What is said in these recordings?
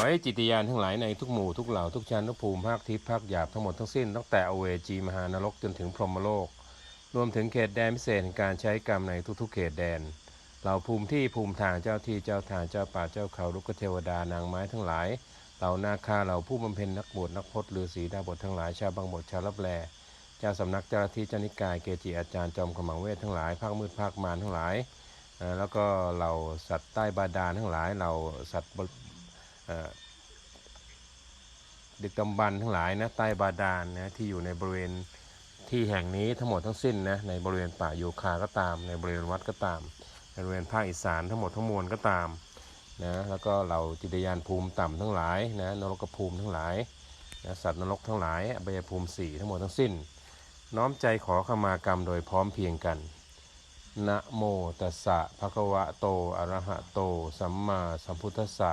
อให้จิตยานทั้งหลายในทุกหมู่ทุกเหล่าทุกชั้นทุกภูมิภาคทิพย์ภาคหยาบทั้งหมดทั้งสิ้นตั้งแต่อเวจีมหานรกจนถึงพรหมโลก รวมถึงเขตแดนพิเศษการใช้กรรมในทุกๆ เขตแดนเหล่าภูมิที่ภูมิทางเจ้าที่เจ้าทางเจ้าป่าเจ้าเขาลูกเทวดานางไม้ทั้งหลายเหล่านาคาเหล่าผู้บำเพ็ญนักบวชนักพจน์ฤาษีดาบททั้งหลายชาวบางบทชาวรับแลเจ้าสำนักเจ้าที่เจ้านิกายเกจิอาจารย์จอมขมังเวททั้งหลายภาคมืดภาคมารทั้งหลายแล้วก็เหล่าสัตว์ใต้บาดาลทั้งหลายเหล่าสัตว์ ดึกดำบรรทั้งหลายนะใต้บาดาลนะที่อยู่ในบริเวณที่แห่งนี้ทั้งหมดทั้งสิ้นนะในบริเวณป่าโยคาก็ตาม ในบริเวณวัดก็ตาม ในบริเวณภาคอีสานทั้งหมดทั้งมวลก็ตามนะแล้วก็เหล่าจิตยานภูมิต่ำทั้งหลายนะนรกภูมิทั้งหลายนะสัตว์นรกทั้งหลายอบายภูมิสี่ทั้งหมดทั้งสิ้น น้อมใจขอขมากรรมโดยพร้อมเพียงกันนะโมตัสสะภะคะวะโตอะระหะโต สัมมาสัมพุทธัสสะ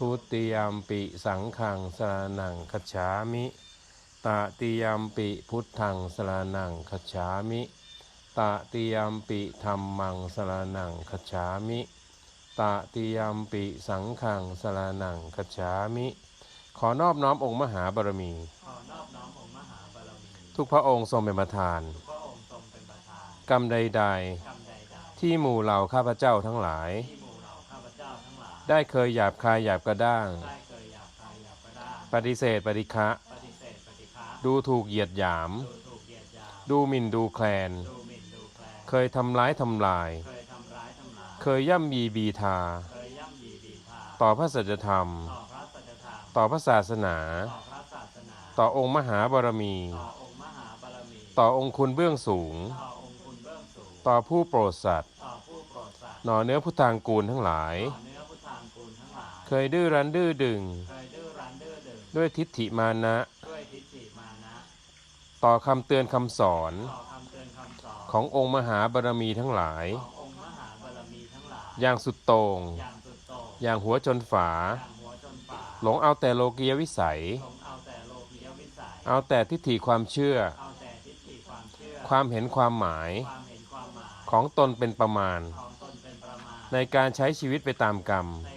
ทุติยมปิสังขังสรนังคัจฉามิตติยมปิพุทธังสรนังคัจฉามิตติยมปิธรรมังสรนังคัจฉามิตติยมปิสังขังสรนังคัจฉามิ ขอนอบน้อมองค์มหาบารมี ขอนอบน้อมองค์มหาบารมี ทุกพระองค์ทรงเป็นประธานพระองค์ทรงเป็นประธานกรรมใดกรรมใด ๆ ที่หมู่เหล่าข้าพเจ้าทั้งหลายๆที่ ได้เคยหยาบคายหยาบกระด้าง ได้เคยหยาบคายหยาบกระด้าง ปฏิเสธปฏิฆะปฏิเสธปฏิฆาดูถูกเหยียดหยาม ดูถูกเหยียดหยาม ดูหมิ่นดูแคลน ดูหมิ่นดูแคลน เคยทำร้ายทำลาย เคยทำร้ายทำลาย เคยย่ำยีบีทา เคยย่ำยีบีทา ต่อพระสัจธรรม ต่อพระสัจธรรม ต่อพระศาสนา ต่อพระศาสนา ต่อองค์มหาบารมี ต่อองค์มหาบารมี ต่อองค์คุณเบื้องสูง ต่อองค์คุณเบื้องสูง ต่อผู้โปรดสัตว์ ต่อผู้โปรดสัตว์ หน่อเนื้อพุทธางกูลทั้งหลาย ต่อเนื้อ เคยดื้อรั้นดื้อดึง เคยดื้อรั้นดื้อดึง ด้วยทิฏฐิมานะ ด้วยทิฏฐิมานะ ต่อคำเตือนคำสอน ต่อคำเตือนคำสอน ขององค์มหาบารมีทั้งหลาย ขององค์มหาบารมีทั้งหลาย อย่างสุดโต่ง อย่างสุดโต่ง อย่างหัวจนฝา อย่างหัวจนฝ่าหลงเอาแต่โลกียวิสัย หลงเอาแต่โลกียวิสัย เอาแต่ทิฏฐิความเชื่อ เอาแต่ทิฏฐิความเชื่อ ความเห็นความหมาย ความเห็นความหมาย ของตนเป็นประมาณของตนเป็นประมาณในการใช้ชีวิตไปตามกรรม ใน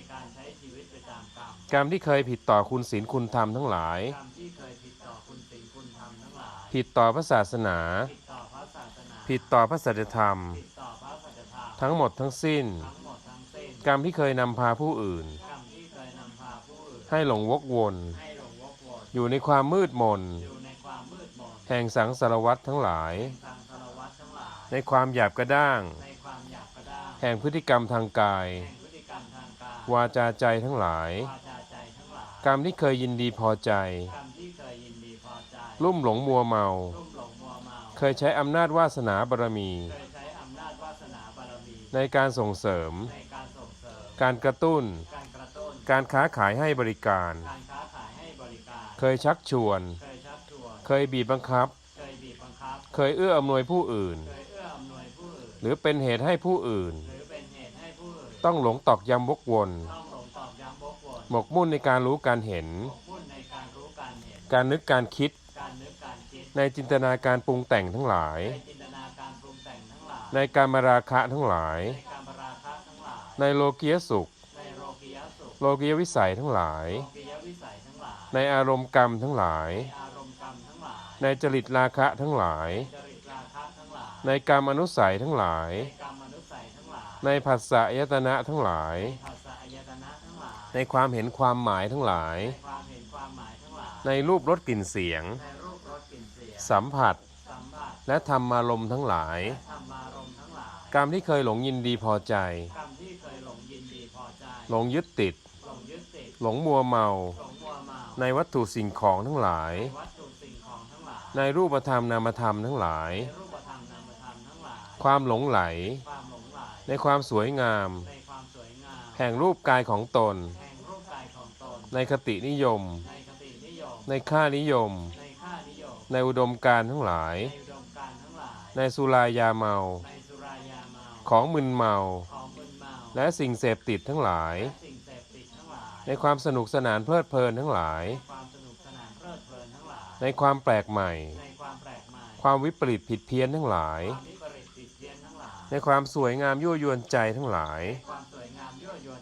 กรรมกรรมที่เคยผิดต่อคุณศีลคุณธรรมทั้งหลาย กรรมที่เคยผิดต่อคุณศีลคุณธรรมทั้งหลาย ผิดต่อพระศาสนา ผิดต่อพระศาสนา ผิดต่อพระสัจธรรม ผิดต่อพระสัจธรรม ทั้งหมดทั้งสิ้น ทั้งหมดทั้งสิ้น กรรมที่เคยนำพาผู้อื่น กรรมที่เคยนำพาผู้อื่น ให้หลงวกวน ให้หลงวกวน อยู่ในความมืดมน อยู่ในความมืดมน แห่งสังสารวัตรทั้งหลายทางสารวัตรทั้งหลาย ในความหยาบกระด้าง ในความหยาบกระด้าง แห่งพฤติกรรมทางกาย แห่งพฤติกรรมทางกายวาจาใจทั้งหลาย วาจาใจทั้งหลาย กรรมที่เคยยินดีพอใจ กรรมที่เคยยินดีพอใจลุ่มหลงมัวเมา ลุ่มหลงมัวเมา เคยใช้อำนาจวาสนาบารมี เคยใช้อำนาจวาสนาบารมี ในการส่งเสริม ในการส่งเสริม การกระตุ้น การกระตุ้น การค้าขายให้บริการ การค้าขายให้บริการ เคยชักชวน เคยชักชวน เคยบีบบังคับ เคยบีบบังคับ เคยเอื้ออำนวยผู้อื่น เคยเอื้ออำนวยผู้อื่น หรือเป็นเหตุให้ผู้อื่น หรือเป็นเหตุให้ผู้อื่น ต้องหลงตอกย้ำวกวนต้อง หมกมุ่นในการรู้การเห็นหมกมุ่นในการรู้การเห็น การนึกการคิดการนึกการคิดในจินตนาการปรุงแต่งทั้งหลายในจินตนาการปรุงแต่งทั้งหลาย ในการมาราคะทั้งหลาย ในการปราคะทั้งหลายในโลกียสุขในโลกียสุข โลกียวิสัยทั้งหลายโลกียวิสัยทั้งหลายในอารมณ์กรรมทั้งหลาย ในอารมณ์กรรมทั้งหลาย ในจริตราคะทั้งหลายจริตราคะทั้งหลายในกรรมอนุสัยทั้งหลายในกรรมมนุษย์ใสยทั้งหลาย ในผัสสะยตนะทั้งหลาย ในความเห็นความหมายทั้งหลาย ในรูปรสกลิ่นเสียงสกลิ่นเสียงสัมผัส และธรรมารมณ์ทั้งหลายธรรมทั้งหลาย กรรมที่เคยหลงยินดีพอใจ หลงยึดติด หลงมัวเมา ในวัตถุสิ่งของทั้งหลาย ในรูปธรรมนามธรรมทั้งหลาย ความหลงไหลความหลงไหลในความสวยงามใน แห่งรูปกายของตนแห่งรูปกายของตน ในคตินิยม ในคตินิยมในค่านิยมในค่านิยม ในอุดมการณ์ทั้งหลายในอุดมการณ์ทั้งหลายในสุรายาเมาในสุรายาเมา ของมึนเมาของมึนเมาและสิ่งเสพติดทั้งหลายและสิ่งเสพติดทั้งหลาย ในความสนุกสนานเพลิดเพลินทั้งหลายความสนุกสนานเพลิดเพลินทั้งหลายในความแปลกใหม่ในความแปลกใหม่ความวิปริตผิดเพี้ยนทั้งหลายความวิปริตผิดเพี้ยนทั้งหลาย ในความสวยงามยั่วยวนใจทั้งหลาย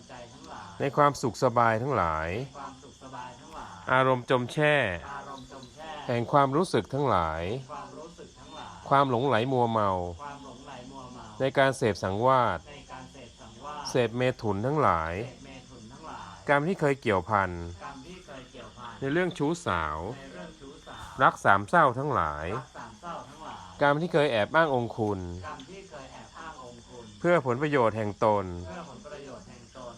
ใจทั้งหลายในความสุขสบายทั้งหลายความสุขสบายทั้งหลายอารมณ์จมแช่อารมณ์จมแช่ แห่งความรู้สึกทั้งหลาย ความรู้สึกทั้งหลายความหลงไหลมัวเมาความหลงไหลมัวเมา ในการเสพสังวาสในการเสพสังวาสเสพเมถุนทั้งหลายเสพเมถุนทั้งหลาย กรรมที่เคยเกี่ยวพันกรรมที่เคยเกี่ยวพันในเรื่องชู้สาวในเรื่องชู้สาวรักสามเศร้าทั้งหลายรักสามเศร้าทั้งหลาย กรรมที่เคยแอบอ้างองคุณกรรมที่เคยแอบอ้างองค์คุณเพื่อผลประโยชน์แห่งตนเ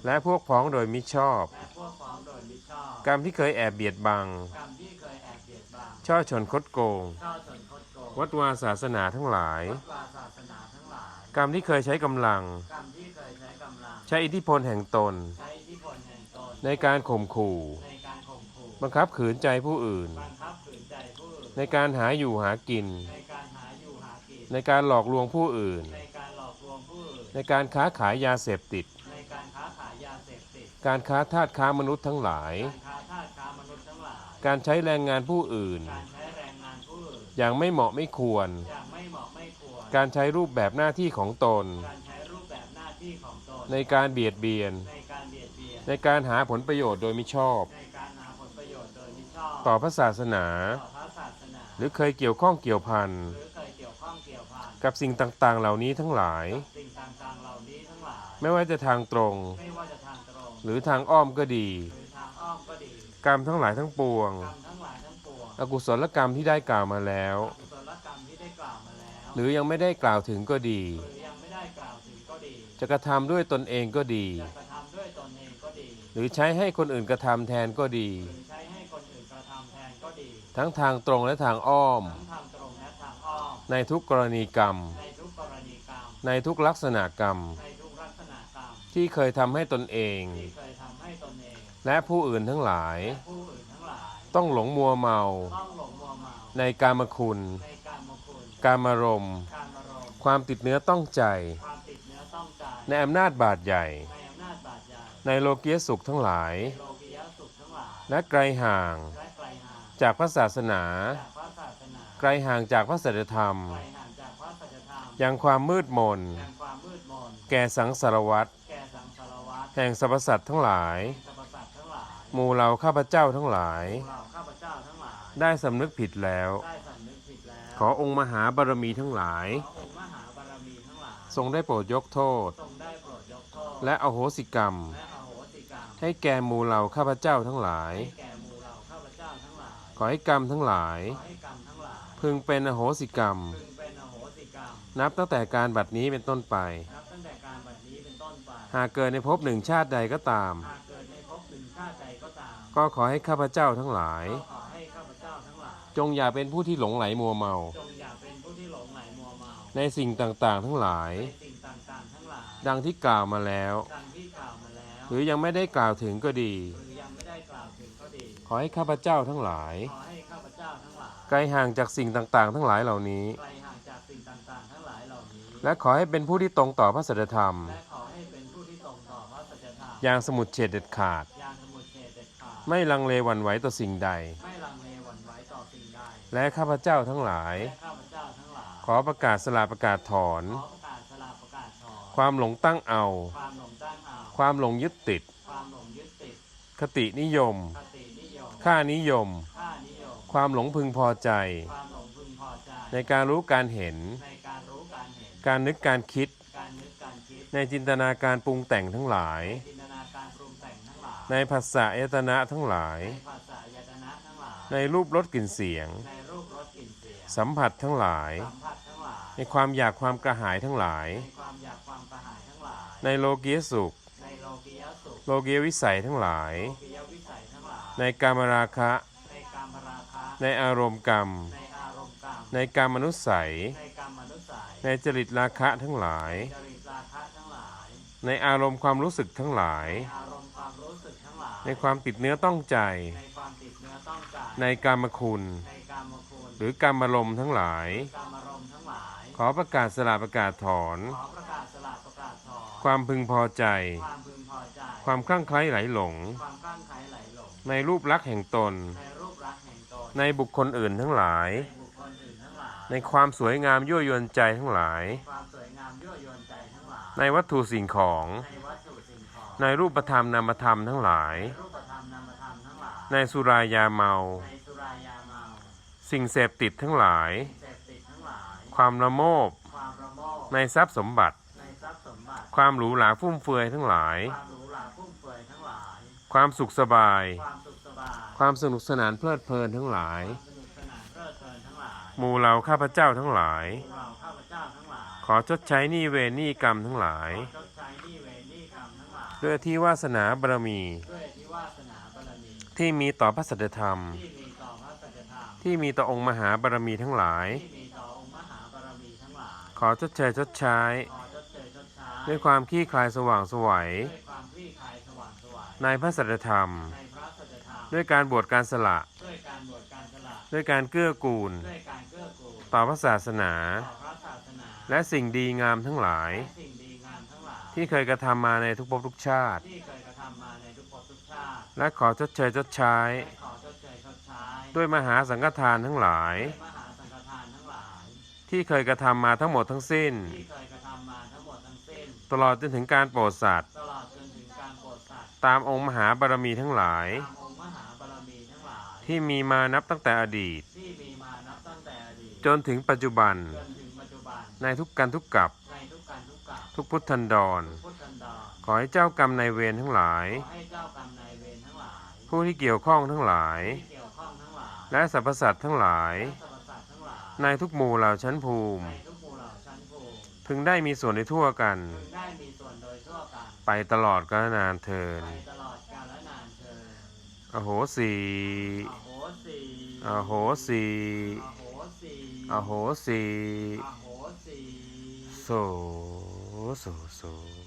แห่งตนและพวกพ้องโดยมิชอบ และพวกพ้องโดยมิชอบ กรรมที่เคยแอบเบียดบัง กรรมที่เคยแอบเบียดบัง ช่อชนคดโกง ช่อชนคดโกง วัดวาศาสนาทั้งหลาย วัดวาศาสนาทั้งหลาย กรรมที่เคยใช้กำลัง กรรมที่เคยใช้กำลัง ใช้อิทธิพลแห่งตน ใช้อิทธิพลแห่งตน ในการข่มขู่ ในการข่มขู่ บังคับขืนใจผู้อื่น บังคับขืนใจผู้อื่น ในการหาอยู่หากิน ในการหาอยู่หากิน ในการหลอกลวงผู้อื่น ในการหลอกลวงผู้อื่น ในการค้าขายยาเสพติด การค้าทาสค้ามนุษย์ทั้งหลายการค้าทาสค้ามนุษย์ทั้งหลาย การใช้แรงงานผู้อื่นการใช้แรงงานผู้อื่นอย่างไม่เหมาะไม่ควรอย่างไม่เหมาะไม่ควรการใช้รูปแบบหน้าที่ของตนการใช้รูปแบบหน้าที่ของตน ในการเบียดเบียน ในการเบียดเบียนในการหาผลประโยชน์โดยมิชอบในการหาผลประโยชน์โดยมิชอบ ต่อพระศาสนาต่อพระศาสนาหรือเคยเกี่ยวข้องเกี่ยวพันหรือเคยเกี่ยวข้องเกี่ยวพันกับสิ่งต่างๆเหล่านี้ทั้งหลายสิ่งต่างๆเหล่านี้ทั้งหลายไม่ว่าจะทางตรง หรือทางอ้อมก็ดีหรือทางอ้อมก็ดีกรรมทั้งหลายทั้งปวงกรรมทั้งหลายทั้งปวง อกุศลกรรมที่ได้กล่าวมาแล้วกุศลกรรมที่ได้กล่าวมาแล้วหรือยังไม่ได้กล่าวถึงก็ดีหรือยังไม่ได้กล่าวถึงก็ดีจะกระทำด้วยตนเองก็ดี จะกระทำด้วยตนเองก็ดี หรือใช้ให้คนอื่นกระทำแทนก็ดีหรือใช้ให้คนอื่นกระทำแทนก็ดีทั้งทางตรงและทางอ้อมทั้งทางตรงและทางอ้อม ในทุกกรณีกรรม ในทุกกรณีกรรมในทุกลักษณะกรรมใน ที่เคยทำให้ตนเอง ที่เคยทำให้ตนเองและผู้อื่นทั้งหลาย และผู้อื่นทั้งหลายต้องหลงมัวเมา ต้องหลงมัวเมาในกามคุณ ในการมคุณกามารมณ์ การอารมณ์ความติดเนื้อต้องใจ ความติดเนื้อต้องใจในอำนาจบาดใหญ่ ในอำนาจบาดใหญ่ในโลกียสุขทั้งหลายโลกิยสุขทั้งหลายและไกลห่างและไกลห่างจากพระศาสนา จากพระศาสนาไกลห่างจากพระสัจธรรม ไกลห่างจากพระสัจธรรมยังความมืดมนยังความมืดมนแก่สังสารวัตร แห่งสรรพสัตว์ทั้งหลาย สรรพสัตว์ทั้งหลายหมู่เราข้าพเจ้าทั้งหลายเราข้าพเจ้าทั้งหลาย ได้สำนึกผิดแล้ว ได้สำนึกผิดแล้วขอองค์มหาบารมีทั้งหลาย ขอองค์มหาบารมีทั้งหลาย ทรงได้โปรดยกโทษ ทรงได้โปรดยกโทษ และอโหสิกรรม และอโหสิกรรม ให้แก่หมู่เราข้าพเจ้าทั้งหลาย ให้แก่หมู่เราข้าพเจ้าทั้งหลาย ขอให้กรรมทั้งหลาย ขอให้กรรมทั้งหลายพึงเป็นอโหสิกรรม พึงเป็นอโหสิกรรม นับตั้งแต่การบัดนี้เป็นต้นไป นับ หากเกิดในภพหนึ่งชาติใดก็ตาม หากเกิดในภพหนึ่งชาติใดก็ตาม ก็ขอให้ข้าพเจ้าทั้งหลาย ก็ขอให้ข้าพเจ้าทั้งหลาย จงอย่าเป็นผู้ที่หลงไหลมัวเมา จงอย่าเป็นผู้ที่หลงไหลมัวเมาในสิ่งต่างๆ ทั้งหลาย ในสิ่งต่างๆทั้งหลาย ดังที่กล่าวมาแล้ว ดังที่กล่าวมาแล้ว หรือยังไม่ได้กล่าวถึงก็ดี หรือยังไม่ได้กล่าวถึงก็ดี ขอให้ข้าพเจ้าทั้งหลาย ขอให้ข้าพเจ้าทั้งหลายไกลห่างจากสิ่งต่างๆ ทั้งหลายเหล่านี้ ไกลห่างจากสิ่งต่างๆทั้งหลายเหล่านี้ และขอให้เป็นผู้ที่ตรงต่อพระสัจธรรม และข อย่างสมุดเฉดเด็ดขาด อย่างสมุทเฉดเด็ดขาด ไม่ลังเลหวั่นไหวต่อสิ่งใด ไม่ลังเลหวั่นไหวต่อสิ่งใด และข้าพเจ้าทั้งหลาย และข้าพเจ้าทั้งหลาย ขอประกาศสลาประกาศถอน ขอประกาศสลาประกาศถอน ความหลงตั้งเอา ความหลงตั้งเอา ความหลงยึดติด ความหลงยึดติด คตินิยม คตินิยม ค่านิยม ค่านิยม ความหลงพึงพอใจ ความหลงพึงพอใจ ในการรู้การเห็น ในการรู้การเห็น การนึกการคิด การนึกการคิด ในจินตนาการปรุงแต่งทั้งหลายจินตน ในภาษาอายตนะทั้งหลาย ในภาษายตนะทั้งหลาย ในรูปรสกลิ่นเสียง ในรูปรสกลิ่นเสียง สัมผัสทั้งหลาย สัมผัสทั้งหลาย ในความอยากความกระหายทั้งหลาย ในความอยากความกระหายทั้งหลาย ในโลกียสุข ในโลกิยสุข โลกียวิสัยทั้งหลาย โลกิยวิสัยทั้งหลาย ในกามราคะ ในกามราคะ ในอารมณ์กรรม ในอารมณ์กรรม ในกามนุษย์สัย ในกรรมมนุษย์สายในจริตราคะทั้งหลายจริตราคะทั้งหลาย ในอารมณ์ความรู้สึกทั้งหลาย ในความติดเนื้อต้องใจ ในความติดเนื้อต้องใจ ในกามคุณ ในกามคุณ หรือกามารมณ์ทั้งหลาย กามารมณ์ทั้งหลาย ขอประกาศสละประกาศถอน ขอประกาศสละประกาศถอน ความพึงพอใจ ความพึงพอใจ ความคลั่งไคล้ไหลหลง ความคลั่งไคล้ไหลหลง ในรูปลักษณ์แห่งตน ในรูปลักษณ์แห่งตน ในบุคคลอื่นทั้งหลาย ในบุคคลอื่นทั้งหลายในความสวยงามยั่วยวนใจทั้งหลายความสวยงามยั่วยวนใจทั้งหลาย ในวัตถุสิ่งของ ในวัตถุสิ่งของ ในรูปธรรมนามธรรมทั้งหลาย ในสุรายาเมา สิ่งเสพติดทั้งหลาย ความละโมบความระโมบ ในทรัพย์สมบัติ ความหรูหราฟุ่มเฟือยทั้งหลาย ความสุขสบาย ความสนุกสนานเพลิดเพลินทั้งหลายหมู่เราข้าพเจ้าทั้งหลายพวกเราข้าพเจ้าทั้งหลายขอชดใช้หนี้เวรหนี้กรรมทั้งหลาย ด้วยที่วาสนาบารมี ด้วยที่วาสนาบารมีที่มีต่อพระสัจธรรม ที่มีต่อพระสัจธรรมที่มีต่อองค์มหาบารมีทั้งหลาย ที่มีต่อองค์มหาบารมีทั้งหลายขอชดเชยชดใช้ ขอชดเชยชดใช้ด้วยความขี้คลายสว่างไสวัยด้วยความคลี่คลายสว่างไสวายในพระสัจธรรม ในพระสัจธรรมด้วยการบวชการสละ ด้วยการบวชการสละด้วยการเกื้อกูล ด้วยการเกื้อกูลต่อพระศาสนา ต่อพระศาสนาและสิ่งดีงามทั้งหลาย และสิ่งดีงาม ทั้งหลายที่เคยกระทำมาในทุกภพทุกชาติ ที่เคยกระทำมาในทุกภพทุกชาติ และขอชดเชยชดใช้ และขอชดเชยชดใช้ ด้วยมหาสังฆทานทั้งหลาย ด้วยมหาสังฆทานทั้งหลาย ที่เคยกระทำมาทั้งหมดทั้งสิ้น ที่เคยกระทำมาทั้งหมดทั้งสิ้น ตลอดจนถึงการโปรดสัตว์ ตลอดจนถึงการโปรดสัตว์ ตามองค์มหาบารมีทั้งหลาย ตามองค์มหาบารมีทั้งหลาย ที่มีมานับตั้งแต่อดีต ที่มีมานับตั้งแต่อดีต จนถึงปัจจุบัน จนถึงปัจจุบัน ในทุกการทุกกับใน ทุกการทุกกับทุกพุทธันดรพุทธันดรขอให้เจ้ากรรมนายเวรทั้งหลายขอให้เจ้ากรรมนายเวรทั้งหลาย ผู้ที่เกี่ยวข้องทั้งหลายที่เกี่ยวข้องทั้งหลายและสรรพสัตว์ทั้งหลายและสรรพสัตว์ทั้งหลายในทุกหมู่เหล่าชั้นภูมิในทุกหมู่เหล่าชั้นภูมิ พึงได้มีส่วนในทั่วกันพึงได้มีส่วนโดยทั่วกันไปตลอดกาลนานเทินไปตลอดกาลนานเทินอโหสีอโหสีอโหสีอโหสี อโหสีอโหสีโสโสโส